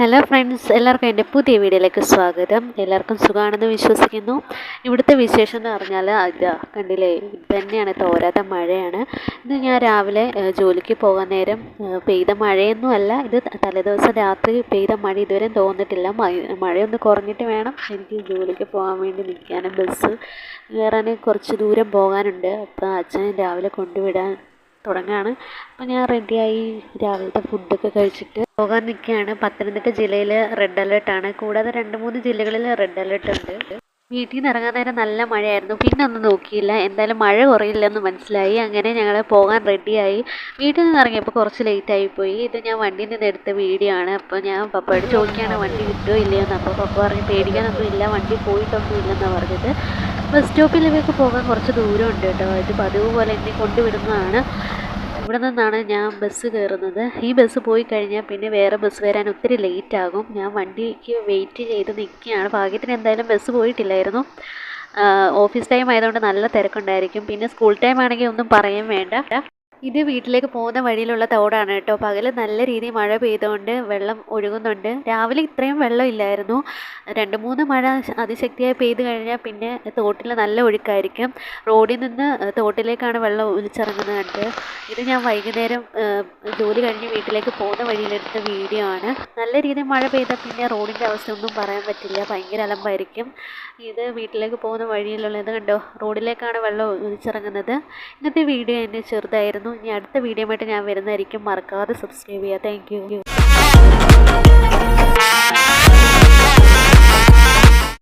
Hello friends എല്ലാവർക്കും എന്റെ പുതിയ വീഡിയോയിലേക്ക് സ്വാഗതം. എല്ലാവർക്കും സുഖമാണെന്ന് വിശ്വസിക്കുന്നു. ഇവിടുത്തെ വിശേഷം എന്ന് പറഞ്ഞാൽ ഇതാ കണ്ടില്ലേ തന്നെയാണ് തോരാത്ത മഴയാണ്. ഇത് ഞാൻ രാവിലെ ജോലിക്ക് പോകാൻ നേരം പെയ്ത മഴയൊന്നും അല്ല. ഇത് തലേദിവസം രാത്രി പെയ്ത മഴ ഇതുവരെ തോന്നിട്ടില്ല. മഴ- മഴയൊന്ന് കുറഞ്ഞിട്ട് വേണം എനിക്ക് ജോലിക്ക് പോകാൻ വേണ്ടി നിൽക്കാനും. ബസ് കയറാൻ കുറച്ച് ദൂരം പോകാനുണ്ട്. അപ്പോൾ അച്ഛൻ രാവിലെ കൊണ്ടുവിടാൻ തുടങ്ങുകയാണ് അപ്പോൾ ഞാൻ റെഡിയായി രാവിലത്തെ ഫുഡൊക്കെ കഴിച്ചിട്ട് പോകാൻ നിൽക്കുകയാണ്. പത്തനംതിട്ട ജില്ലയിൽ റെഡ് അലേർട്ടാണ് കൂടാതെ രണ്ട് മൂന്ന് ജില്ലകളിൽ റെഡ് അലേർട്ട് ഉണ്ട്. വീട്ടിൽ നിന്ന് ഇറങ്ങാൻ നേരം നല്ല മഴയായിരുന്നു. പിന്നെ ഒന്നും നോക്കിയില്ല. എന്തായാലും മഴ കുറയില്ലെന്ന് മനസ്സിലായി. അങ്ങനെ ഞങ്ങൾ പോകാൻ റെഡിയായി വീട്ടിൽ നിന്ന് ഇറങ്ങിയപ്പോൾ കുറച്ച് ലേറ്റ് ആയിപ്പോയി ഇത് ഞാൻ വണ്ടിയിൽ നിന്ന് എടുത്ത വീഡിയോ ആണ്. അപ്പോൾ ഞാൻ പപ്പയോട് ചോദിക്കുകയാണ് വണ്ടി കിട്ടുമോ ഇല്ലയോ എന്ന് അപ്പോൾ പപ്പ പറഞ്ഞു പേടിക്കാനൊന്നും ഇല്ല. വണ്ടി പോയിട്ടൊന്നും ഇല്ലെന്നാണ് പറഞ്ഞത്. ബസ് സ്റ്റോപ്പിലേക്ക് പോകാൻ കുറച്ച് ദൂരമുണ്ട് കേട്ടോ. ഇത് പതിവ് പോലെ എന്നെ കൊണ്ടുവിടുന്നതാണ്. ഇവിടെ നിന്നാണ് ഞാൻ ബസ് കയറുന്നത്. ഈ ബസ് പോയി കഴിഞ്ഞാൽ പിന്നെ വേറെ ബസ് വരാൻ ഒത്തിരി ലേറ്റ് ആകും. ഞാൻ വണ്ടിക്ക് വെയിറ്റ് ചെയ്ത് നിൽക്കുകയാണ് ഭാഗ്യത്തിന് എന്തായാലും ബസ് പോയിട്ടില്ലായിരുന്നു. ഓഫീസ് ടൈം ആയതുകൊണ്ട് നല്ല തിരക്കുണ്ടായിരിക്കും. പിന്നെ സ്കൂൾ ടൈം ആണെങ്കിൽ ഒന്നും പറയാൻ വേണ്ട. ഇത് വീട്ടിലേക്ക് പോകുന്ന വഴിയിലുള്ള തോടാണ് കേട്ടോ. പകൽ നല്ല രീതിയിൽ മഴ പെയ്തുകൊണ്ട് വെള്ളം ഒഴുകുന്നുണ്ട്. രാവിലെ ഇത്രയും വെള്ളം ഇല്ലായിരുന്നു. രണ്ട് മൂന്ന് മഴ അതിശക്തിയായി പെയ്തു കഴിഞ്ഞാൽ പിന്നെ തോട്ടിൽ നല്ല ഒഴുക്കായിരിക്കും. റോഡിൽ നിന്ന് തോട്ടിലേക്കാണ് വെള്ളം ഒലിച്ചിറങ്ങുന്നത്. കണ്ട് ഇത് ഞാൻ വൈകുന്നേരം ജോലി കഴിഞ്ഞ് വീട്ടിലേക്ക് പോകുന്ന വഴിയിലെടുത്ത വീഡിയോ ആണ്. നല്ല രീതിയിൽ മഴ പെയ്താൽ പിന്നെ റോഡിന്റെ അവസ്ഥ ഒന്നും പറയാൻ പറ്റില്ല. ഭയങ്കര അലമ്പായിരിക്കും. ഇത് വീട്ടിലേക്ക് പോകുന്ന വഴിയിലുള്ളത് കണ്ടോ? റോഡിലേക്കാണ് വെള്ളം ഒലിച്ചിറങ്ങുന്നത്. ഇന്നത്തെ വീഡിയോ എന്റെ ചെറുതായിരുന്നു. ഇനി അടുത്ത വീഡിയോ ആയിട്ട് ഞാൻ വരുന്നതായിരിക്കും. മറക്കാതെ സബ്സ്ക്രൈബ് ചെയ്യുക. താങ്ക്